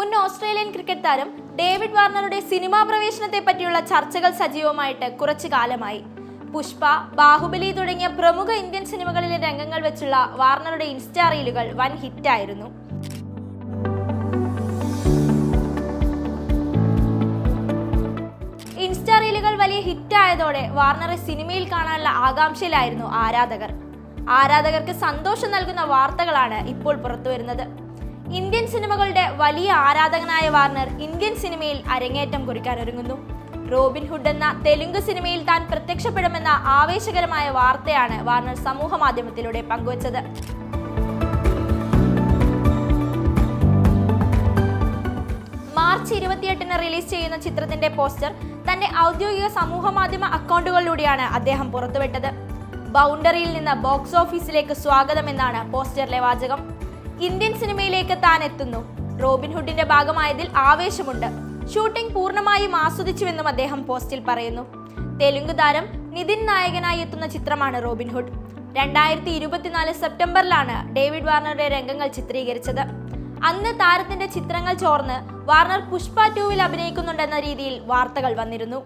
മുൻ Australian cricket താരം David വാർണറുടെ സിനിമാ പ്രവേശനത്തെ പറ്റിയുള്ള ചർച്ചകൾ സജീവമായിട്ട് കുറച്ചു കാലമായി. പുഷ്പ ബാഹുബലി തുടങ്ങിയ പ്രമുഖ ഇന്ത്യൻ സിനിമകളിലെ രംഗങ്ങൾ വെച്ചുള്ള വാർണറുടെ ഇൻസ്റ്റാ റീലുകൾ വൻ ഹിറ്റായിരുന്നു. ഇൻസ്റ്റാ റീലുകൾ വലിയ ഹിറ്റായതോടെ വാർണറെ സിനിമയിൽ കാണാനുള്ള ആകാംക്ഷയിലായിരുന്നു ആരാധകർ. ആരാധകർക്ക് സന്തോഷം നൽകുന്ന വാർത്തകളാണ് ഇപ്പോൾ പുറത്തുവരുന്നത്. ഇന്ത്യൻ സിനിമകളുടെ വലിയ ആരാധകനായ വാർണർ ഇന്ത്യൻ സിനിമയിൽ അരങ്ങേറ്റം കുറിക്കാനൊരുങ്ങുന്നു റോബിൻ ഹുഡ് എന്ന തെലുങ്ക് സിനിമയിൽ താൻ പ്രത്യക്ഷപ്പെടുമെന്ന ആവേശകരമായ വാർത്തയാണ് വാർണർ സമൂഹ മാധ്യമത്തിലൂടെ പങ്കുവച്ചത്. മാർച്ച് ഇരുപത്തിയെട്ടിന് റിലീസ് ചെയ്യുന്ന ചിത്രത്തിന്റെ പോസ്റ്റർ തന്റെ ഔദ്യോഗിക സമൂഹ മാധ്യമ അക്കൗണ്ടുകളിലൂടെയാണ് അദ്ദേഹം പുറത്തുവിട്ടത്. ബൗണ്ടറിയിൽ നിന്ന് ബോക്സ് ഓഫീസിലേക്ക് സ്വാഗതം എന്നാണ് പോസ്റ്ററിലെ വാചകം. ഇന്ത്യൻ സിനിമയിലേക്ക് താൻ എത്തുന്നു. റോബിൻഹുഡിന്റെ ഭാഗമായതിൽ ആവേശമുണ്ട്. ഷൂട്ടിംഗ് പൂർണമായും ആസ്വദിച്ചുവെന്നും അദ്ദേഹം പോസ്റ്റിൽ പറയുന്നു. തെലുങ്ക് താരം നിതിൻ നായകനായി എത്തുന്ന ചിത്രമാണ് റോബിൻഹുഡ് രണ്ടായിരത്തി ഇരുപത്തിനാല് സെപ്റ്റംബറിലാണ് ഡേവിഡ് വാർണറുടെ രംഗങ്ങൾ ചിത്രീകരിച്ചത്. അന്ന് താരത്തിന്റെ ചിത്രങ്ങൾ ചോർന്ന് വാർണർ പുഷ്പ ടൂവിൽ അഭിനയിക്കുന്നുണ്ടെന്ന രീതിയിൽ വാർത്തകൾ വന്നിരുന്നു.